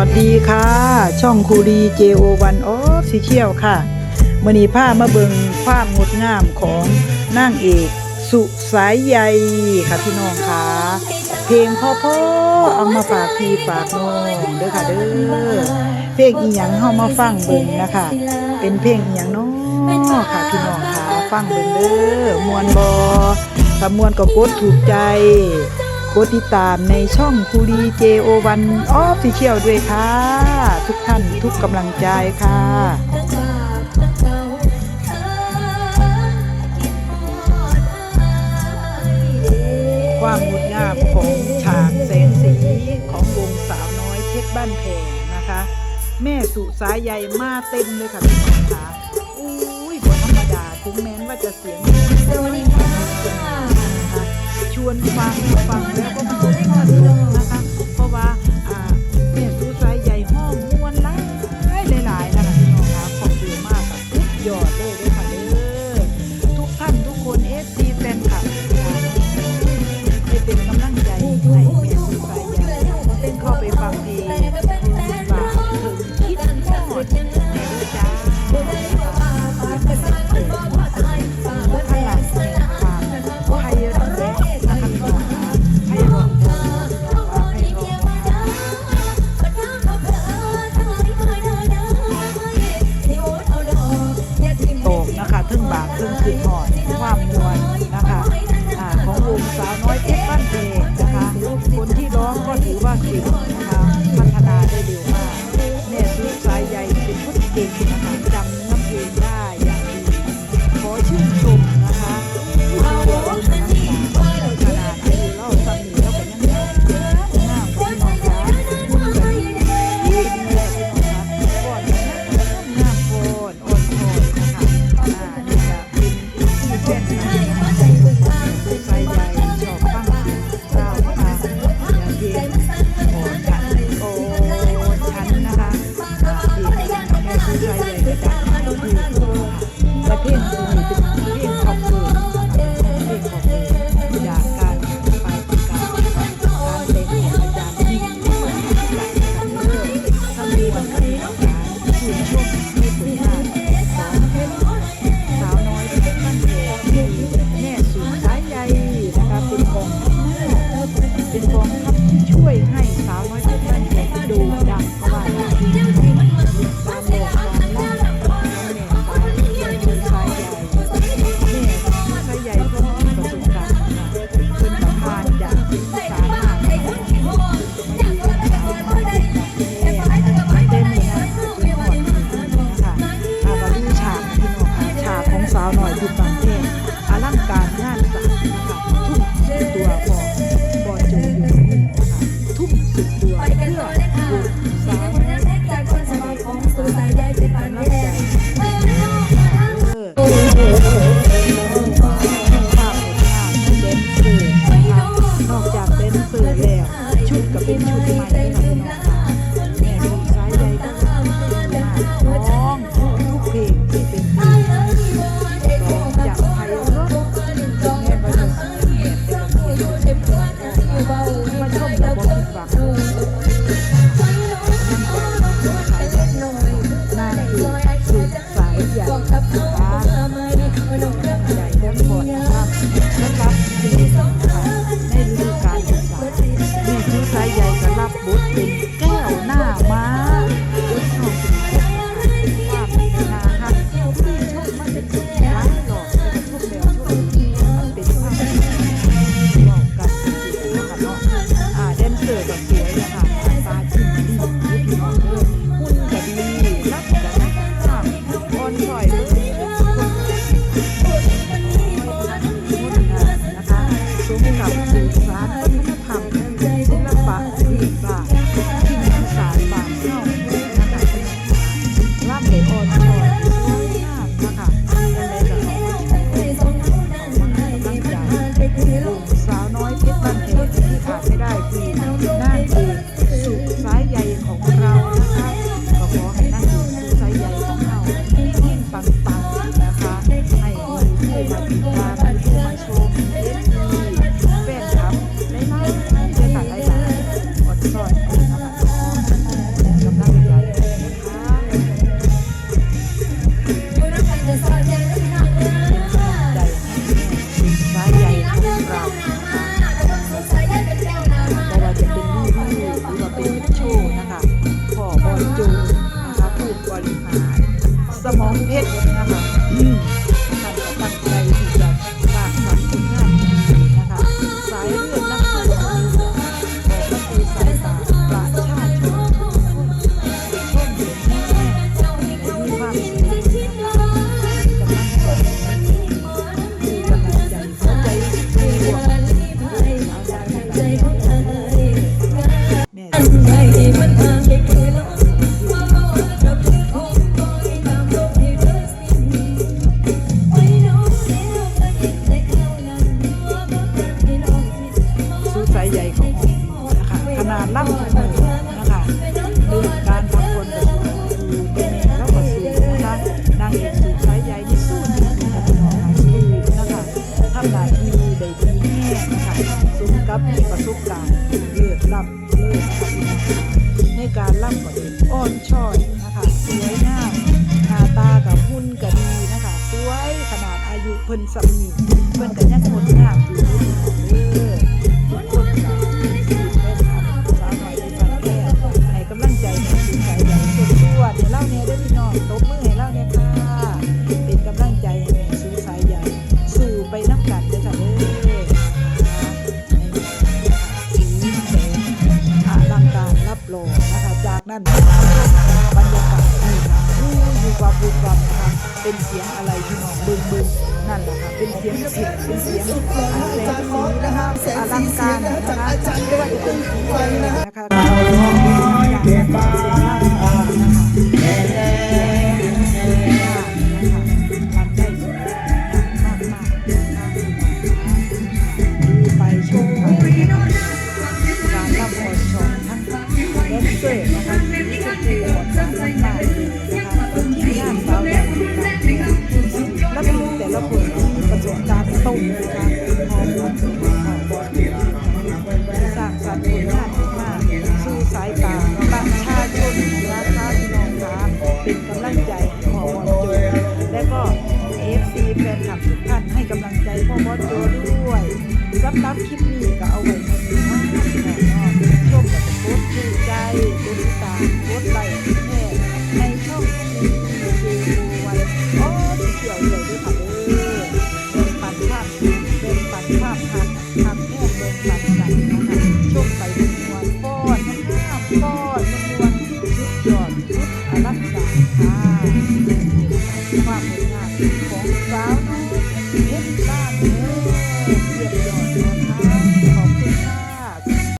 วัสดีค่ะ ช่องคูรีเจโอวันออฟซิเชียลค่ะมณีผ้ามาเบิงความงดงามของนางเอก สุสายใยค่ะพี่น้องค่ะ เพลงพ่อพ่อเอามาฝากพี่ฝากน้องเด้อค่ะเด้อเพลงอีหยังเข้ามาฟังเบิงนะคะ เป็นเพลงอีหยังน้อค่ะพี่น้องค่ะ ฟังเบิงเด้อมวนบอสามวนก็กดถูกใจ ดติดตามในช่องคูรีเจโอวันออฟฟิเชียลด้วยค่ะ ทุกท่านทุกกำลังใจค่ะความงดงามของฉากแสงสีของวงสาวน้อยเพชรบ้านแพงนะคะ แม่สุสายใหญ่มาเต็มเลยค่ะพี่น้องค่ะอุ้ยบธรรมดาถึงแม้ว่าจะเสียงสวัสดีค่ะ ชวนฟังฟังแล้วก็เพลินเพลินนะคะเพราะว่า 对给他买 알아 요？ 되. my mind. ล่งมือนะคะเรื่องการทำคนเป็นแล้วก็สูงนะคะนางเอสูงสายใหญ่สู้ชีวิตกับพี่น้องหลนะคะทำหน้าที่ได้ดีแน่นะคะสมกับมีประสบการณ์เลือกลับเลือกในการล่งก็เองอ่อนช้อยนะคะสวยงามหน้าตากับหุ่นก็ดีนะคะสวยขนาดอายุเพิ่นสามี เป็นเสียงอะไรที่บึงบึ้งนั่นแหละค่ะเป็นเสียงเสียงเป็นเสียงอาจารย์มอสนะคะอลังการนะคะไม่ว่าจะเป็นสีอะไรนะคะ